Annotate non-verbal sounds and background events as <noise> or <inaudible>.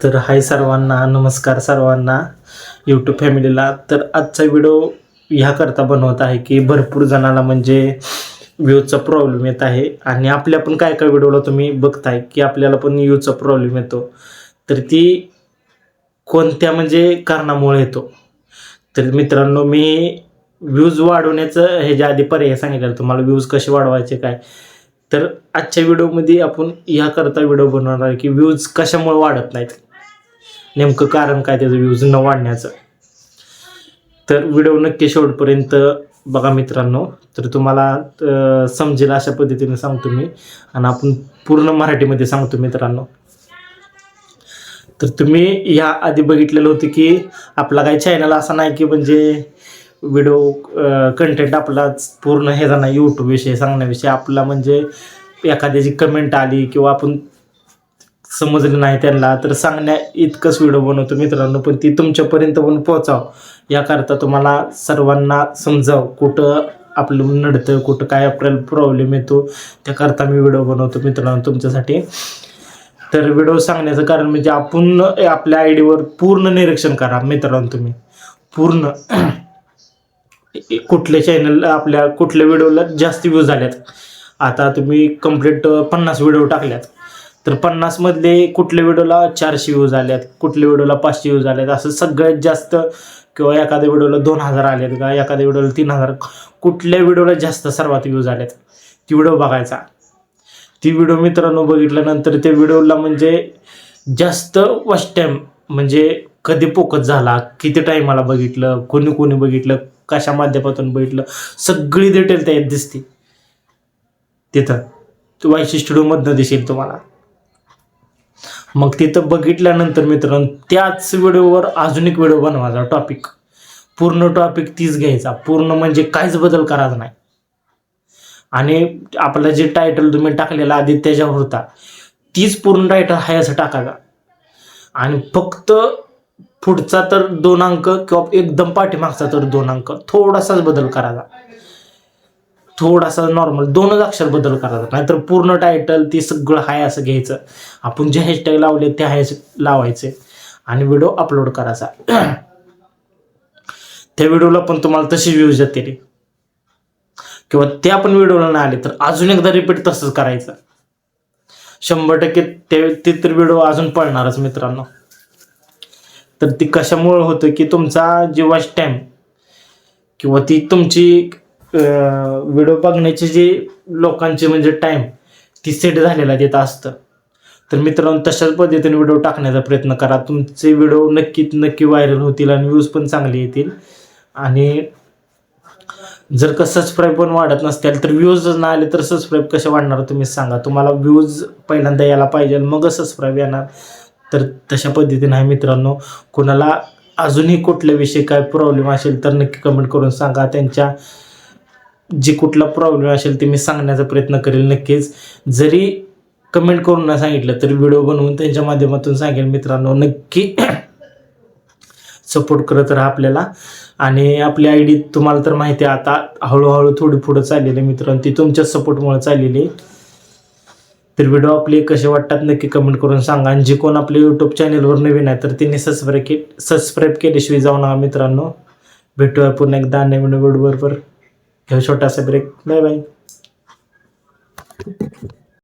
तर हाय सर्वांना नमस्कार सर्वांना. यूट्यूब फॅमिलीला तर आजचा व्हिडिओ ह्याकरता बनवत आहे की भरपूर जणांना म्हणजे व्ह्यूचा प्रॉब्लेम येत आहे. आणि आपल्या पण काय काय व्हिडिओला तुम्ही बघताय की आपल्याला पण व्ह्यूचा प्रॉब्लेम येतो. तर ती कोणत्या म्हणजे कारणामुळे येतो? तर मित्रांनो मी व्ह्यूज वाढवण्याचं ह्याच्या आधी पर्याय सांगितलं तुम्हाला व्ह्यूज कसे वाढवायचे काय? तर आजच्या व्हिडिओमध्ये आपण ह्याकरता व्हिडिओ बनवणार आहे की व्ह्यूज कशामुळे वाढत नाहीत? नेमकं कारण काय त्याचं व्ह्यूज न वाढण्याचं. तर व्हिडिओ नक्की शेवटपर्यंत बघा मित्रांनो. तर तुम्हाला समजेल अशा पद्धतीने सांगतो मी. आणि आपण पूर्ण मराठीमध्ये सांगतो मित्रांनो. तर तुम्ही या आधी बघितलेलं होतं की आपला काही चॅनल असा नाही की म्हणजे व्हिडिओ कंटेंट आपला पूर्ण हे नाही यूट्यूबविषयी सांगण्याविषयी. आपला म्हणजे एखाद्याची कमेंट आली किंवा आपण समजलं नाही त्यांना तर सांगण्या इतकंच व्हिडिओ बनवतो मित्रांनो. पण ती तुमच्यापर्यंत पण पोहोचाव. याकरता तुम्हाला सर्वांना समजाव कुठं आपलं नडतं कुठं काय आपल्याला प्रॉब्लेम येतो. त्याकरता मी व्हिडिओ बनवतो मित्रांनो तुमच्यासाठी. तर व्हिडिओ सांगण्याचं कारण म्हणजे आपण आपल्या आय डीवर पूर्ण निरीक्षण करा मित्रांनो तुम्ही. पूर्ण. <clears throat> कुठल्या चॅनलला आपल्या कुठल्या व्हिडिओला जास्त व्ह्यूज झाल्यात आता तुम्ही कंप्लीट पन्नास व्हिडिओ टाकल्यात. तर पन्नासमधले कुठल्या व्हिडिओला चारशे व्ह्यूज आल्यात कुठल्या व्हिडिओला पाचशे व्ह्यूज आल्यात असं सगळ्यात जास्त किंवा एखाद्या व्हिडिओला दोन हजार आलेत का एखाद्या व्हिडिओला तीन हजार कुठल्या व्हिडिओला जास्त सर्वात व्ह्यूज आल्यात ती व्हिडिओ बघायचा. ती व्हिडिओ मित्रांनो बघितल्यानंतर त्या व्हिडिओला म्हणजे जास्त वॉच टाईम म्हणजे कधी पोकत झाला किती टाईमाला बघितलं कोणी कोणी बघितलं कशा माध्यमातून बघितलं सगळी डिटेल त्यात दिसते. तिथं. वायशी स्टुडिओमधनं दिसेल तुम्हाला. मग तिथं बघितल्यानंतर मित्रांनो त्याच व्हिडिओवर अजून एक व्हिडिओ बनवायचा टॉपिक पूर्ण टॉपिक तीच घ्यायचा. पूर्ण म्हणजे काहीच बदल करायचा नाही. आणि आपलं जे टायटल तुम्ही टाकलेला आधी त्याच्यावर होता तीच पूर्ण टायटल आहे असं टाकायचा. आणि फक्त पुढचा तर दोन अंक किंवा एकदम पाठीमागचा तर दोन अंक थोडासाच बदल करायचा. थोडासा नॉर्मल दोनच अक्षर बदल करायचा नाहीतर पूर्ण टायटल ते सगळं हाय असं घ्यायचं. आपण जे हॅशटॅग लावले ते हाय लावायचे. आणि व्हिडिओ अपलोड करायचा. <clears throat> त्या व्हिडिओला पण तुम्हाला तशी व्ह्यूज येतील. किंवा त्या पण व्हिडिओला नाही आले तर अजून एकदा रिपीट तसंच करायचं. शंभर टक्के ते ते तर व्हिडिओ अजून पळणारच मित्रांनो. तर ती कशामुळे होतं की तुमचा जे वॉच टाईम किंवा ती तुमची व्हिडिओ बघण्याची जी लोकांची म्हणजे टाईम ती सेट झालेला देत असतं. तर मित्रांनो तशाच पद्धतीने व्हिडिओ टाकण्याचा प्रयत्न करा. तुमचे व्हिडिओ नक्कीच नक्की व्हायरल होतील आणि व्ह्यूज पण चांगले येतील. आणि जर का सबस्क्राईब पण वाढत नसतील तर व्ह्यूज ना आले तर सबस्क्राईब कसे वाढणार तुम्ही सांगा. तुम्हाला व्ह्यूज पहिल्यांदा यायला पाहिजे मगच सबस्क्राईब येणार. तर तशा पद्धतीने आहे मित्रांनो कोणाला अजूनही कुठल्या विषयी काय प्रॉब्लेम असेल तर नक्की कमेंट करून सांगा. त्यांच्या जे कुठला प्रॉब्लेम असेल ते मी सांगण्याचा प्रयत्न करेल नक्कीच. जरी कमेंट करून ना सांगितलं तर व्हिडिओ बनवून त्यांच्या माध्यमातून सांगेल मित्रांनो. नक्की <clears throat> सपोर्ट करत राहा आपल्याला. आणि आपली आय डी तुम्हाला तर माहिती आहे आता हळूहळू थोडी पुढं चाललेली आहे मित्रांनो. ती तुमच्या सपोर्टमुळे चाललेली आहे. तर व्हिडिओ आपले कसे वाटतात नक्की कमेंट करून सांगा. आणि जे कोण आपल्या यूट्यूब चॅनलवर नवीन आहे तर त्यांनी सबस्क्राईब के सबस्क्राईब केल्याशिवाय जाऊ नका मित्रांनो. भेटूया पुन्हा एकदा नवीन व्हिडिओ बरोबर. घेऊ छोटासा ब्रेक बाय बाय